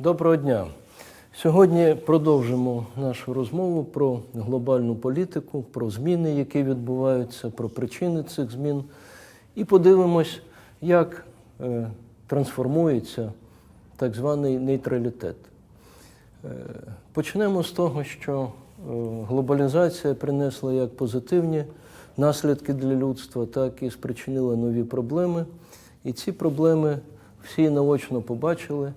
Доброго дня. Сьогодні продовжимо нашу розмову про глобальну політику, про зміни, які відбуваються, про причини цих змін, і подивимось, як е, трансформується так званий нейтралітет. Е, Почнемо з того, що е, глобалізація принесла як позитивні наслідки для людства, так і спричинила нові проблеми. І ці проблеми всі наочно побачили,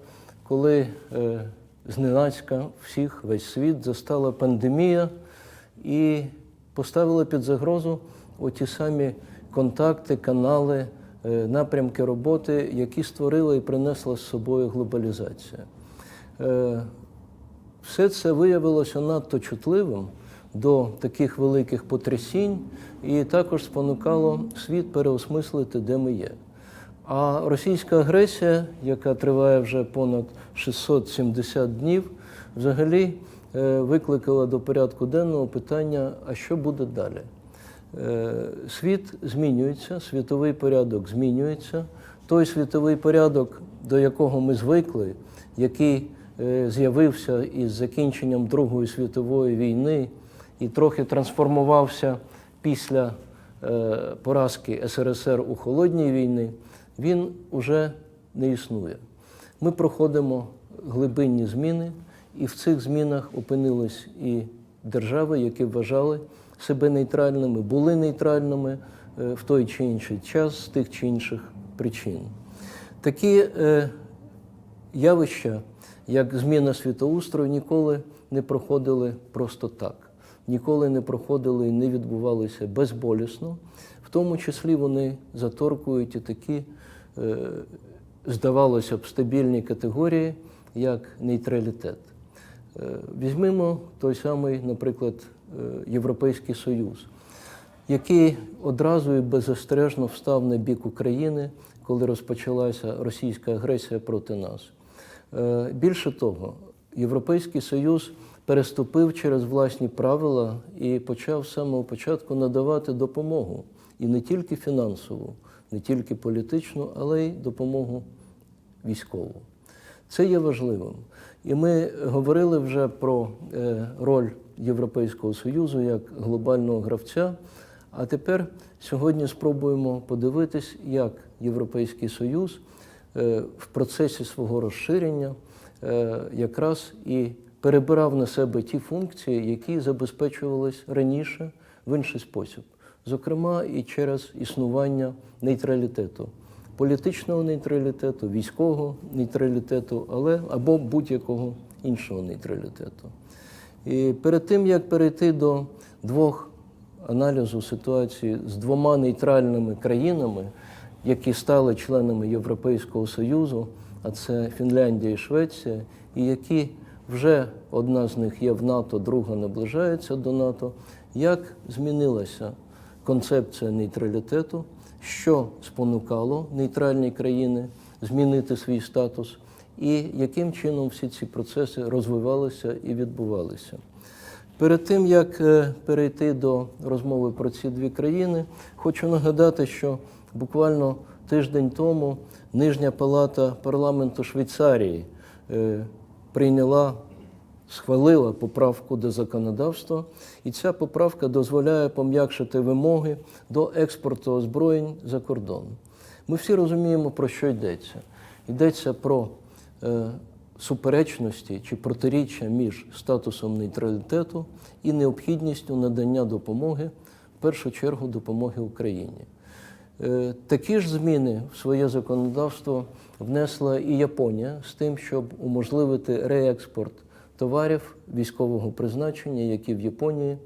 коли е, зненацька всіх, весь світ застала пандемія і поставила під загрозу оті самі контакти, канали, е, напрямки роботи, які створила і принесла з собою глобалізація. Е, все це виявилося надто чутливим до таких великих потрясінь і також спонукало світ переосмислити, де ми є. А російська агресія, яка триває вже понад 670 днів, взагалі е, викликала до порядку денного питання: а що буде далі? Е, Світ змінюється, світовий порядок змінюється. Той світовий порядок, до якого ми звикли, який е, з'явився із закінченням Другої світової війни і трохи трансформувався після поразки СРСР у холодній війні, він уже не існує. Ми проходимо глибинні зміни, і в цих змінах опинились і держави, які вважали себе нейтральними, були нейтральними е, в той чи інший час з тих чи інших причин. Такі е, явища, як зміна світоустрою, ніколи не проходили просто так, ніколи не проходили і не відбувалися безболісно. В тому числі вони заторкують і такі, здавалося б, стабільні категорії, як нейтралітет. Е, Візьмемо той самий, наприклад, е, Європейський Союз, який одразу і беззастережно встав на бік України, коли розпочалася російська агресія проти нас. Е, Більше того, Європейський Союз переступив через власні правила і почав з самого початку надавати допомогу і не тільки фінансову, не тільки політичну, але й допомогу військову. Це є важливим. І ми говорили вже про е, роль Європейського Союзу як глобального гравця. А тепер сьогодні спробуємо подивитись, як Європейський Союз е, в процесі свого розширення е, якраз і перебирав на себе ті функції, які забезпечувались раніше в інший спосіб, зокрема і через існування нейтралітету політичного нейтралітету, військового нейтралітету, але або будь-якого іншого нейтралітету. І перед тим як перейти до двох аналізу ситуації з двома нейтральними країнами, які стали членами Європейського Союзу, а це Фінляндія і Швеція, і які вже одна з них є в НАТО, друга наближається до НАТО, як змінилася концепція нейтралітету, що спонукало нейтральні країни змінити свій статус, і яким чином всі ці процеси розвивалися і відбувалися. Перед тим як е, перейти до розмови про ці дві країни, хочу нагадати, що буквально тиждень тому Нижня палата парламенту Швейцарії е, прийняла схвалила поправку до законодавства, і ця поправка дозволяє пом'якшити вимоги до експорту озброєнь за кордон. Ми всі розуміємо, про що йдеться. Йдеться про е, суперечності чи протиріччя між статусом нейтралітету і необхідністю надання допомоги, в першу чергу допомоги Україні. Е, Такі ж зміни в своє законодавство внесла і Японія з тим, щоб уможливити реекспорт товарів військового призначення, які в Японії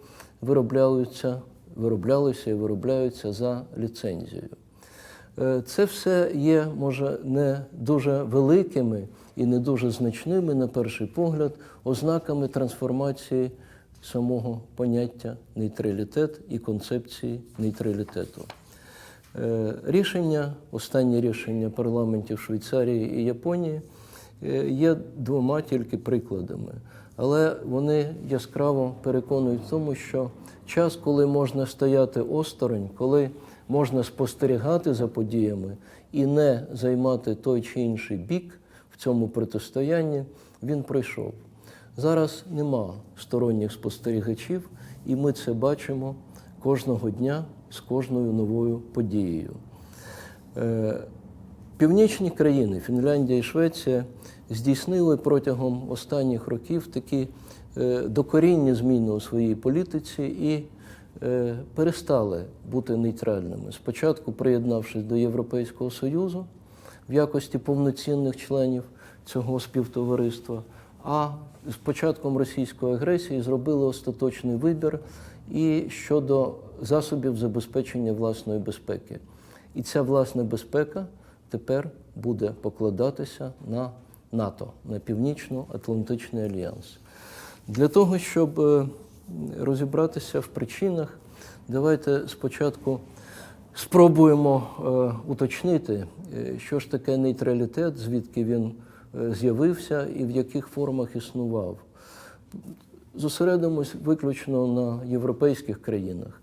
вироблялися, вироблялися і виробляються за ліцензією. Е, Це все є, може, не дуже великими і не дуже значними, на перший погляд, ознаками трансформації самого поняття нейтралітет і концепції нейтралітету. Е, Рішення, останнє рішення парламентів Швейцарії і Японії є двома тільки прикладами, але вони яскраво переконують в тому, що час, коли можна стояти осторонь, коли можна спостерігати за подіями і не займати той чи інший бік, в цьому протистоянні, він пройшов. Зараз нема сторонніх спостерігачів, і ми це бачимо кожного дня з кожною новою подією. Е, Північні країни, Фінляндія і Швеція, здійснили протягом останніх років такі е, докорінні зміни у своїй політиці і е, перестали бути нейтральними. Спочатку приєднавшись до Європейського Союзу в якості повноцінних членів цього співтовариства, а з початком російської агресії зробили остаточний вибір і щодо засобів забезпечення власної безпеки. І ця власна безпека тепер буде покладатися на НАТО, на Північно-Атлантичний альянс. Для того, щоб е, розібратися в причинах, давайте спочатку спробуємо е, уточнити, е, що ж таке нейтралітет, звідки він з'явився і в яких формах існував. Зосередимось виключно на європейських країнах.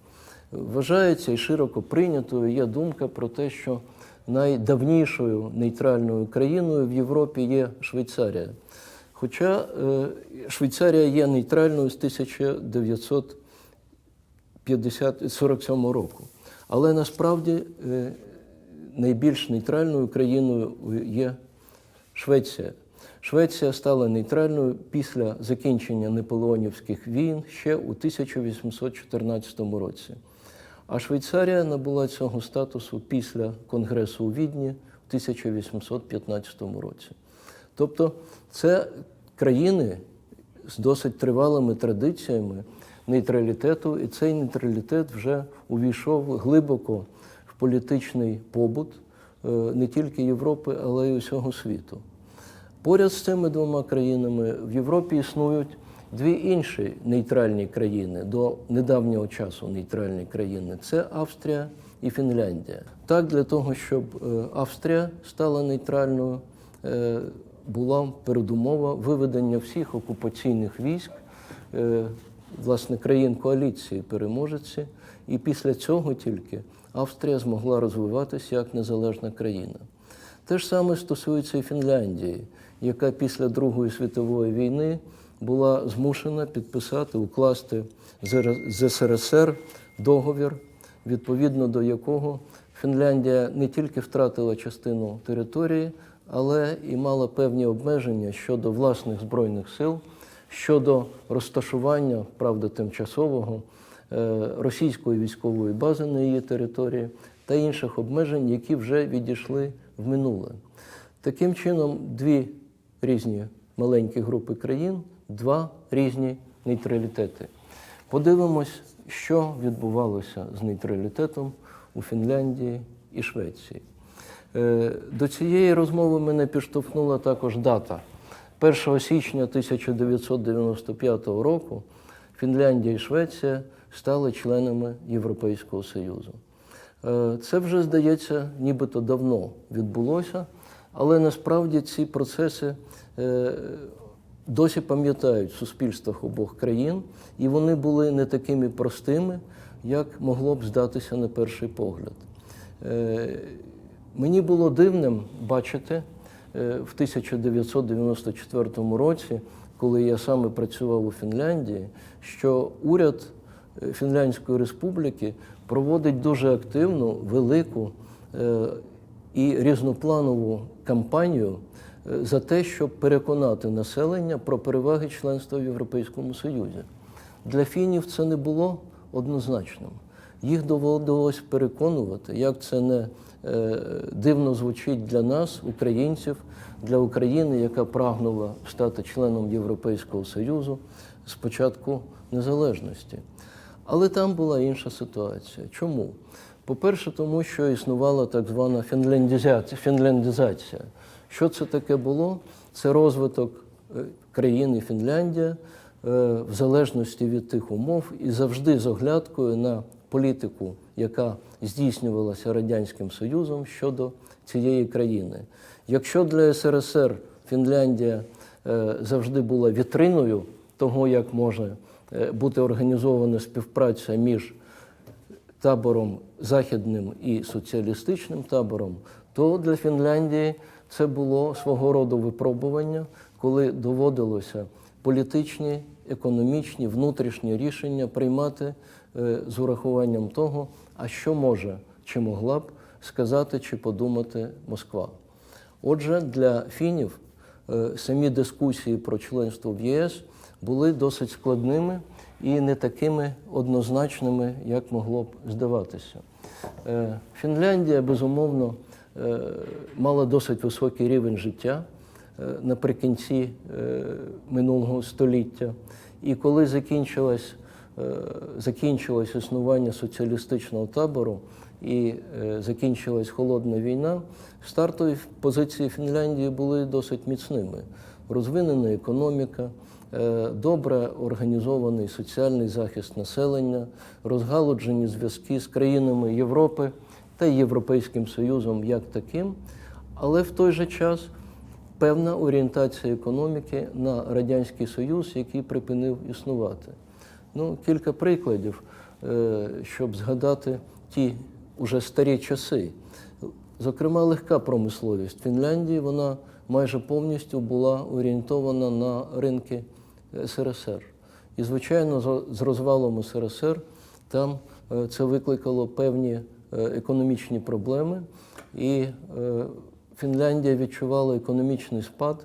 Вважається і широко прийнятою є думка про те, що найдавнішою нейтральною країною в Європі є Швейцарія. Хоча е, Швейцарія є нейтральною з 1947 року. Але насправді е, найбільш нейтральною країною є Швеція. Швеція стала нейтральною після закінчення наполеонівських війн ще у 1814 році. А Швейцарія набула цього статусу після Конгресу у Відні в 1815 році. Тобто це країни з досить тривалими традиціями нейтралітету, і цей нейтралітет вже увійшов глибоко в політичний побут е, не тільки Європи, але й усього світу. Поряд з цими двома країнами в Європі існують дві інші нейтральні країни до недавнього часу нейтральні країни це Австрія і Фінляндія. Так, для того, щоб е, Австрія стала нейтральною, е, була передумова виведення всіх окупаційних військ, е, власне, країн коаліції переможеці, і після цього тільки Австрія змогла розвиватися як незалежна країна. Те ж саме стосується і Фінляндії, яка після Другої світової війни була змушена підписати, укласти з СРСР договір, відповідно до якого Фінляндія не тільки втратила частину території, але і мала певні обмеження щодо власних збройних сил, щодо розташування, правда, тимчасового е, російської військової бази на її території та інших обмежень, які вже відійшли в минуле. Таким чином, дві різні маленькі групи країн, два різні нейтралітети. Подивимось, що відбувалося з нейтралітетом у Фінляндії і Швеції. Е, До цієї розмови мене підштовхнула також дата. 1 січня 1995 року Фінляндія і Швеція стали членами Європейського Союзу. Е, Це вже, здається, нібито давно відбулося, але насправді ці процеси е, досі пам'ятають в суспільствах обох країн, і вони були не такими простими, як могло б здатися на перший погляд. Е, Мені було дивним бачити е, в 1994 році, коли я саме працював у Фінляндії, що уряд е, Фінляндської республіки проводить дуже активну, велику і різнопланову кампанію за те, щоб переконати населення про переваги членства в Європейському Союзі. Для фінів це не було однозначним. Їх доводилось переконувати, як це не е, дивно звучить для нас, українців, для України, яка прагнула стати членом Європейського Союзу з початку незалежності. Але там була інша ситуація. Чому? По-перше, тому що існувала так звана фінляндизація. Що це таке було? Це розвиток е, країни Фінляндія е, в залежності від тих умов і завжди з оглядкою на політику, яка здійснювалася Радянським Союзом щодо цієї країни. Якщо для СРСР Фінляндія е, завжди була вітриною того, як може бути організована співпраця між табором західним і соціалістичним табором, то для Фінляндії це було свого роду випробування, коли доводилося політичні, економічні, внутрішні рішення приймати е, з урахуванням того, а що може чи могла б сказати чи подумати Москва. Отже, для фінів е, самі дискусії про членство в ЄС були досить складними і не такими однозначними, як могло б здаватися. Е, Фінляндія, безумовно, мала досить високий рівень життя е, наприкінці е, минулого століття. І коли закінчилось, е, закінчилось існування соціалістичного табору і е, закінчилась холодна війна, стартові позиції Фінляндії були досить міцними. Розвинена економіка, е, добре організований соціальний захист населення, розгалуджені зв'язки з країнами Європи та Європейським Союзом як таким, але в той же час певна орієнтація економіки на Радянський Союз, який припинив існувати. Ну, кілька прикладів, е, щоб згадати ті уже старі часи. Зокрема, легка промисловість Фінляндії вона майже повністю була орієнтована на ринки СРСР. І, звичайно, з- розвалом СРСР там е, це викликало певні економічні проблеми, і е, Фінляндія відчувала економічний спад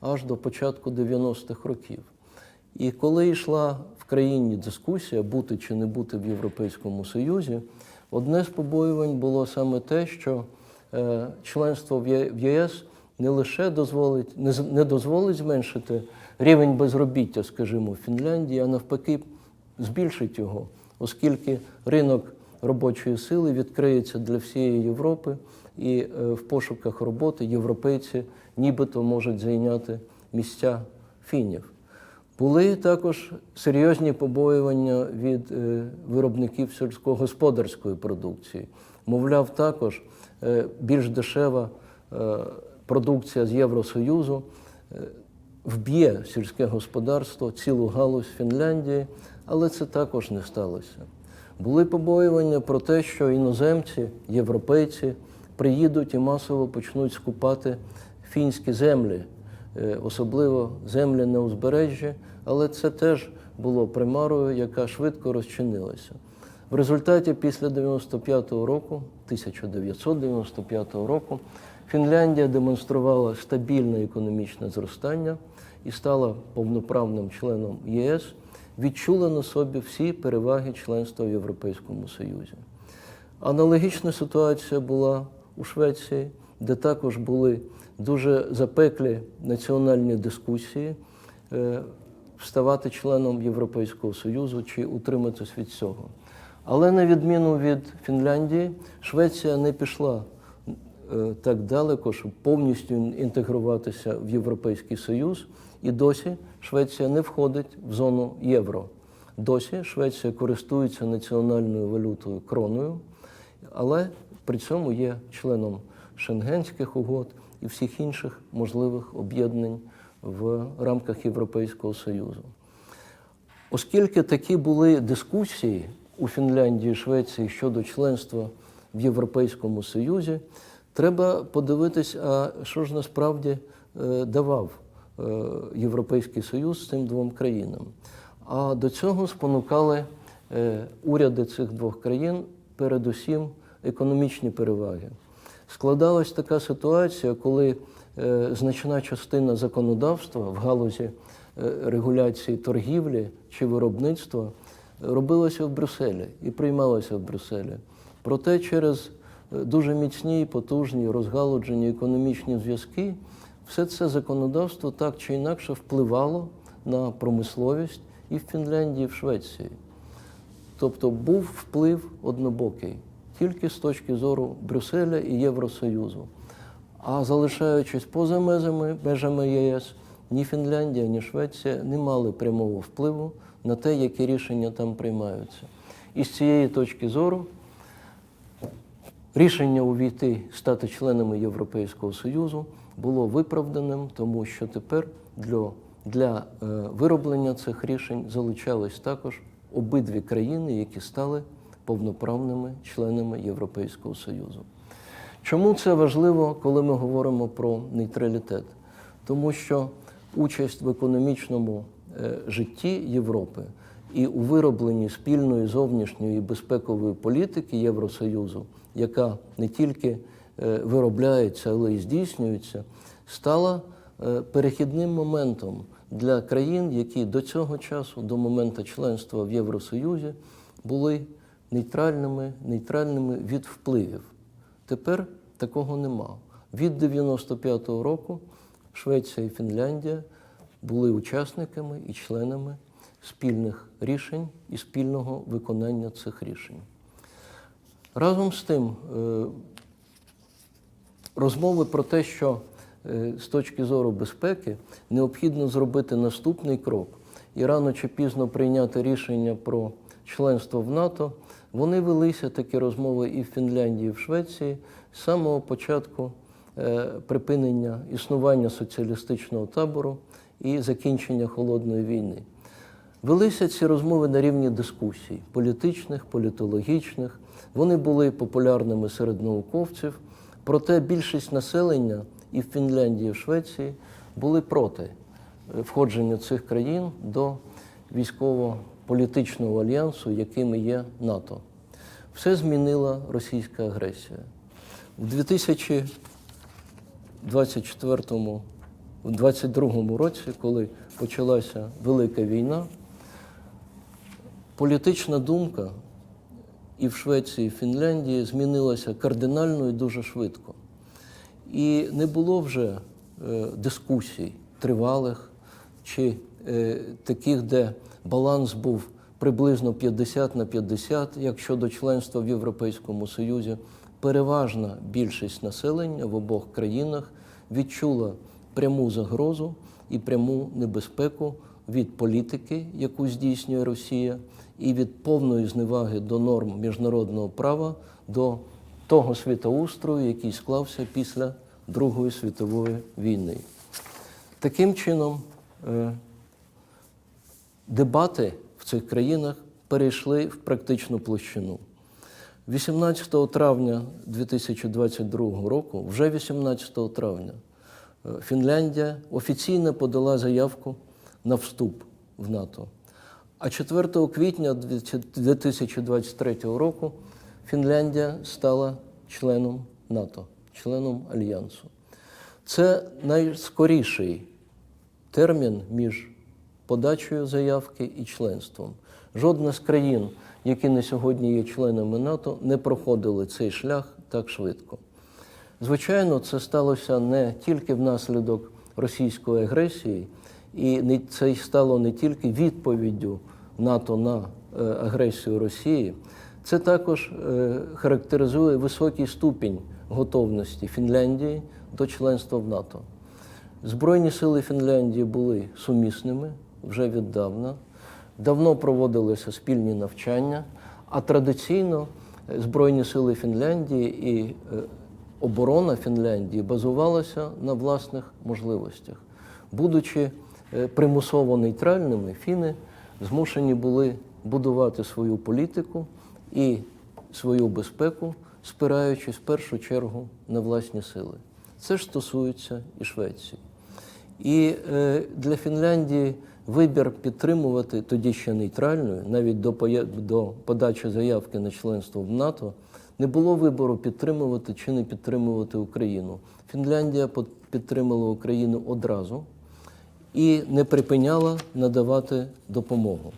аж до початку 90-х років. І коли йшла в країні дискусія, бути чи не бути в Європейському Союзі, одне з побоювань було саме те, що е, членство в ЄС не лише дозволить, не дозволить зменшити рівень безробіття, скажімо, в Фінляндії, а навпаки, збільшить його, оскільки ринок робочої сили відкриється для всієї Європи, і е, в пошуках роботи європейці нібито можуть зайняти місця фінів. Були також серйозні побоювання від е, виробників сільськогосподарської продукції. Мовляв, також е, більш дешева продукція з Євросоюзу вб'є сільське господарство, цілу галузь Фінляндії, але це також не сталося. Були побоювання про те, що іноземці, європейці приїдуть і масово почнуть скупати фінські землі, е, особливо землі на узбережжі, але це теж було примарою, яка швидко розчинилася. В результаті після 95-го року, 1995 року, Фінляндія демонструвала стабільне економічне зростання і стала повноправним членом ЄС, відчула на собі всі переваги членства в Європейському Союзі. Аналогічна ситуація була у Швеції, де також були дуже запеклі національні дискусії е, ставати членом Європейського Союзу чи утриматись від цього. Але на відміну від Фінляндії, Швеція не пішла е, так далеко, щоб повністю інтегруватися в Європейський Союз, і досі Швеція не входить в зону євро. Досі Швеція користується національною валютою кроною, але при цьому є членом шенгенських угод і всіх інших можливих об'єднань в рамках Європейського Союзу. Оскільки такі були дискусії у Фінляндії і Швеції щодо членства в Європейському Союзі, треба подивитись, а що ж насправді е, давав Європейський Союз цим двом країнам. А до цього спонукали е, уряди цих двох країн, передусім економічні переваги. Складалась така ситуація, коли е, значна частина законодавства в галузі е, регуляції торгівлі чи виробництва робилося в Брюсселі і приймалося в Брюсселі. Проте через е, дуже міцні, потужні, розгалуджені економічні зв'язки, все це законодавство так чи інакше впливало на промисловість і в Фінляндії, і в Швеції. Тобто був вплив однобокий тільки з точки зору Брюсселя і Євросоюзу. А залишаючись поза межами, межами ЄС, ні Фінляндія, ні Швеція не мали прямого впливу на те, які рішення там приймаються. І з цієї точки зору рішення увійти стати членами Європейського Союзу було виправданим, тому що тепер для, для е, вироблення цих рішень залучались також обидві країни, які стали повноправними членами Європейського Союзу. Чому це важливо, коли ми говоримо про нейтралітет? Тому що участь в економічному е, житті Європи і у виробленні спільної зовнішньої безпекової політики Євросоюзу, яка не тільки е, виробляється, але й здійснюється, стала е, перехідним моментом для країн, які до цього часу, до моменту членства в Євросоюзі, були нейтральними, нейтральними від впливів. Тепер такого нема. Від 95-го року Швеція і Фінляндія були учасниками і членами спільних рішень і спільного виконання цих рішень. Разом з тим, е, розмови про те, що е, з точки зору безпеки необхідно зробити наступний крок і рано чи пізно прийняти рішення про членство в НАТО, вони велися такі розмови і в Фінляндії, і в Швеції з самого початку е, припинення існування соціалістичного табору і закінчення холодної війни. Велися ці розмови на рівні дискусій політичних, політологічних. Вони були популярними серед науковців. Проте більшість населення і в Фінляндії, і в Швеції були проти е, входження цих країн до військово-політичного альянсу, яким є НАТО. Все змінила російська агресія. У 2024 у 22 році, коли почалася Велика війна, політична думка і в Швеції, і в Фінляндії змінилася кардинально і дуже швидко. І не було вже е, дискусій тривалих чи е, таких, де баланс був приблизно 50 на 50, як щодо членства в Європейському Союзі. Переважна більшість населення в обох країнах відчула пряму загрозу і пряму небезпеку від політики, яку здійснює Росія, і від повної зневаги до норм міжнародного права, до того світоустрою, який склався після Другої світової війни. Таким чином, е, дебати в цих країнах перейшли в практичну площину. 18 травня 2022 року, вже 18 травня, е, Фінляндія офіційно подала заявку на вступ в НАТО. А 4 квітня 2023 року Фінляндія стала членом НАТО, членом Альянсу. Це найскоріший термін між подачею заявки і членством. Жодна з країн, які на сьогодні є членами НАТО, не проходили цей шлях так швидко. Звичайно, це сталося не тільки внаслідок російської агресії, і це стало не тільки відповіддю НАТО на е, агресію Росії, це також е, характеризує високий ступінь готовності Фінляндії до членства в НАТО. Збройні сили Фінляндії були сумісними вже віддавна. Давно проводилися спільні навчання, а традиційно е, Збройні сили Фінляндії і оборона Фінляндії базувалася на власних можливостях. Будучи примусово нейтральними, фіни змушені були будувати свою політику і свою безпеку, спираючись в першу чергу на власні сили. Це ж стосується і Швеції. І е, для Фінляндії вибір підтримувати тоді ще нейтральною, навіть до, до подачі заявки на членство в НАТО, не було вибору підтримувати чи не підтримувати Україну. Фінляндія підтримала Україну одразу і не припиняла надавати допомогу.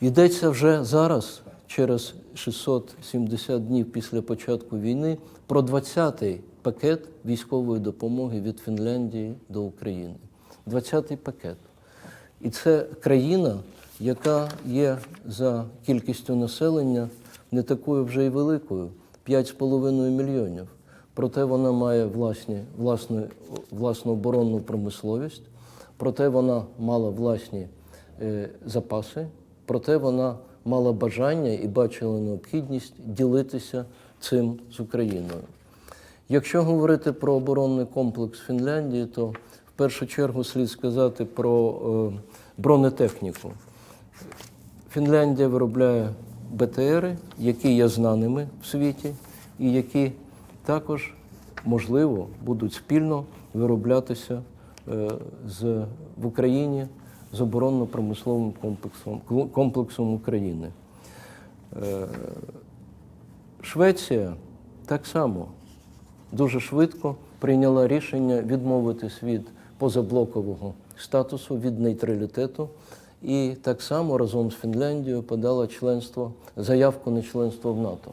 Йдеться вже зараз, через 670 днів після початку війни, про 20-й пакет військової допомоги від Фінляндії до України. 20-й пакет. І це країна, яка є за кількістю населення не такою вже й великою 5,5 мільйонів. Проте вона має власні, власну, власну оборонну промисловість, проте вона мала власні е, запаси, проте вона мала бажання і бачила необхідність ділитися цим з Україною. Якщо говорити про оборонний комплекс Фінляндії, то в першу чергу слід сказати про е, бронетехніку. Фінляндія виробляє БТРи, які є знаними в світі, і які також, можливо, будуть спільно вироблятися е, з, в Україні з оборонно-промисловим комплексом, комплексом України. Е, Швеція так само дуже швидко прийняла рішення відмовитись від позаблокового статусу, від нейтралітету, і так само разом з Фінляндією подала членство, заявку на членство в НАТО.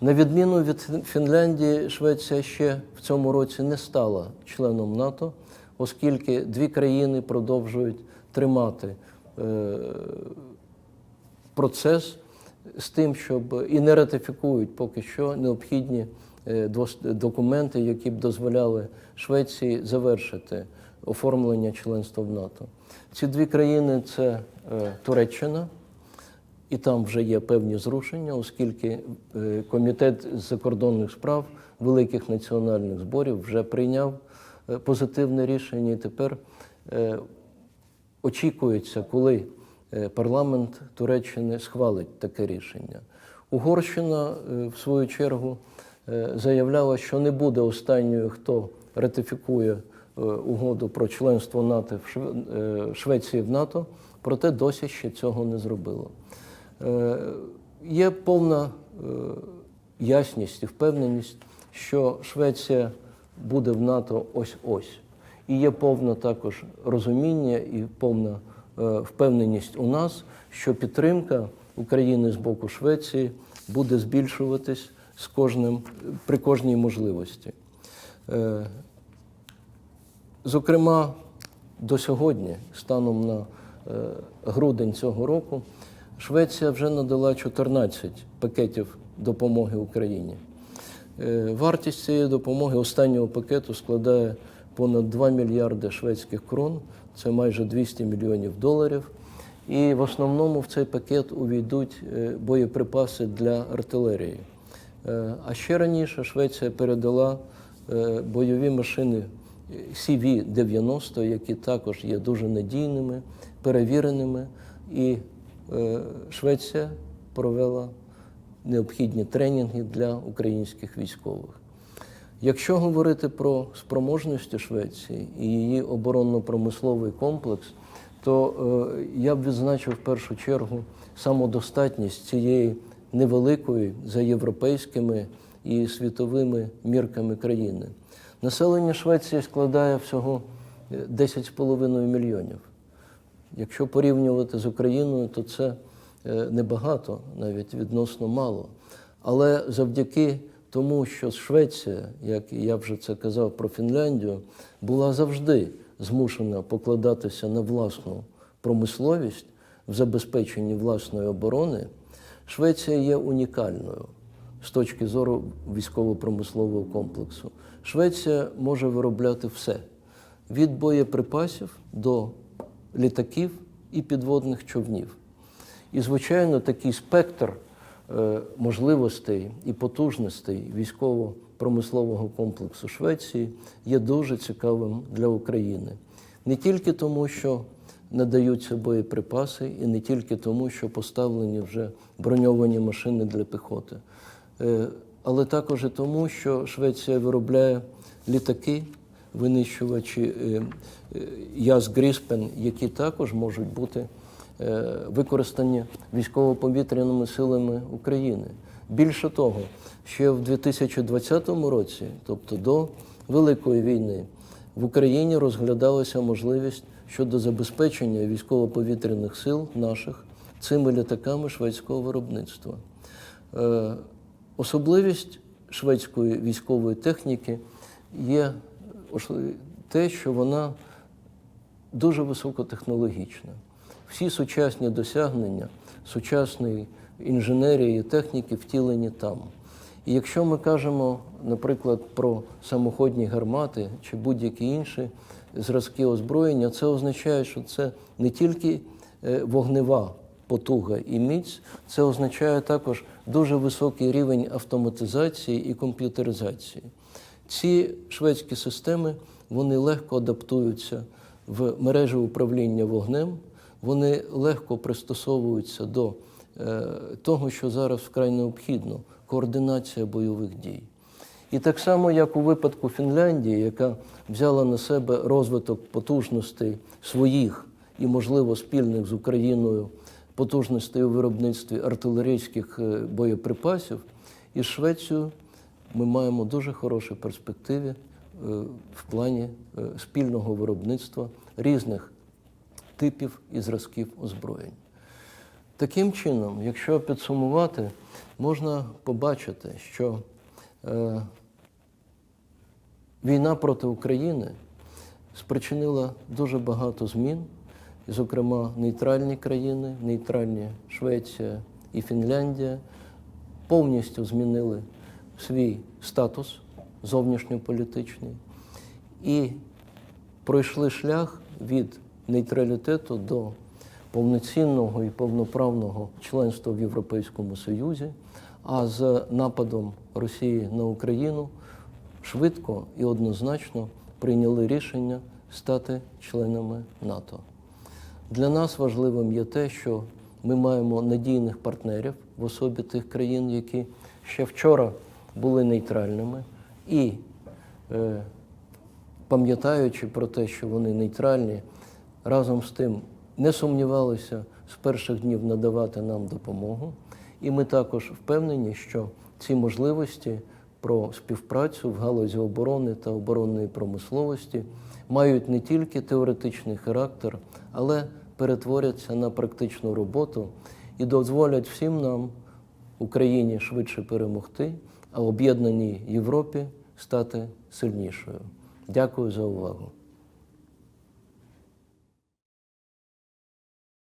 На відміну від Фінляндії, Швеція ще в цьому році не стала членом НАТО, оскільки дві країни продовжують тримати е, процес з тим, щоб і не ратифікують поки що необхідні е, документи, які б дозволяли Швеції завершити оформлення членства в НАТО. Ці дві країни це е, Туреччина, і там вже є певні зрушення, оскільки е, комітет з закордонних справ великих національних зборів вже прийняв е, позитивне рішення, і тепер е, очікується, коли парламент Туреччини схвалить таке рішення. Угорщина, в свою чергу, заявляла, що не буде останньою, хто ратифікує угоду про членство НАТО в Шве- Швеції в НАТО, проте досі ще цього не зробило. Е, Є повна е, ясність і впевненість, що Швеція буде в НАТО ось-ось. І є повне також розуміння і повна е, впевненість у нас, що підтримка України з боку Швеції буде збільшуватись з кожним, при кожній можливості. Зокрема, до сьогодні, станом на грудень цього року, Швеція вже надала 14 пакетів допомоги Україні. Е, Вартість цієї допомоги останнього пакету складає понад 2 мільярди шведських крон, це майже 200 мільйонів доларів. І в основному в цей пакет увійдуть е, боєприпаси для артилерії. Е, А ще раніше Швеція передала бойові машини CV-90, які також є дуже надійними, перевіреними, і Швеція провела необхідні тренінги для українських військових. Якщо говорити про спроможності Швеції і її оборонно-промисловий комплекс, то е, я б відзначив в першу чергу самодостатність цієї невеликої за європейськими і світовими мірками країни. Населення Швеції складає всього е, 10,5 мільйонів. Якщо порівнювати з Україною, то це е, небагато, навіть відносно мало. Але завдяки тому, що Швеція, як я вже це казав про Фінляндію, була завжди змушена покладатися на власну промисловість в забезпеченні власної оборони, Швеція є унікальною з точки зору військово-промислового комплексу. Швеція може виробляти все від боєприпасів до літаків і підводних човнів. І, звичайно, такий спектр е, можливостей і потужностей військово-промислового комплексу Швеції є дуже цікавим для України. Не тільки тому, що надаються боєприпаси, і не тільки тому, що поставлені вже броньовані машини для піхоти, Е, але також і тому, що Швеція виробляє літаки, винищувачі е, е, Яс Гріспен, які також можуть бути е, використані військово-повітряними силами України. Більше того, ще в 2020 році, тобто до Великої війни, в Україні розглядалася можливість щодо забезпечення військово-повітряних сил наших цими літаками шведського виробництва. Особливість шведської військової техніки є те, що вона дуже високотехнологічна. Всі сучасні досягнення сучасної інженерії техніки втілені там. І якщо ми кажемо, наприклад, про самоходні гармати чи будь-які інші зразки озброєння, це означає, що це не тільки е, вогнева потуга і міць, це означає також дуже високий рівень автоматизації і комп'ютеризації. Ці шведські системи вони легко адаптуються в мережі управління вогнем, вони легко пристосовуються до е, того, що зараз вкрай необхідно координація бойових дій. І так само, як у випадку Фінляндії, яка взяла на себе розвиток потужностей своїх і, можливо, спільних з Україною потужностей у виробництві артилерійських е, боєприпасів, і Швецією ми маємо дуже хороші перспективи е, в плані е, спільного виробництва різних типів і зразків озброєнь. Таким чином, якщо підсумувати, можна побачити, що е, війна проти України спричинила дуже багато змін, зокрема, нейтральні країни, нейтральні Швеція і Фінляндія повністю змінили свій статус зовнішньополітичний і пройшли шлях від нейтралітету до повноцінного і повноправного членства в Європейському Союзі, а з нападом Росії на Україну швидко і однозначно прийняли рішення стати членами НАТО. Для нас важливим є те, що ми маємо надійних партнерів в особі тих країн, які ще вчора були нейтральними, і е, пам'ятаючи про те, що вони нейтральні, разом з тим не сумнівалися з перших днів надавати нам допомогу. І ми також впевнені, що ці можливості про співпрацю в галузі оборони та оборонної промисловості мають не тільки теоретичний характер, але перетворяться на практичну роботу і дозволять всім нам, Україні, швидше перемогти, об'єднаній Європі стати сильнішою. Дякую за увагу.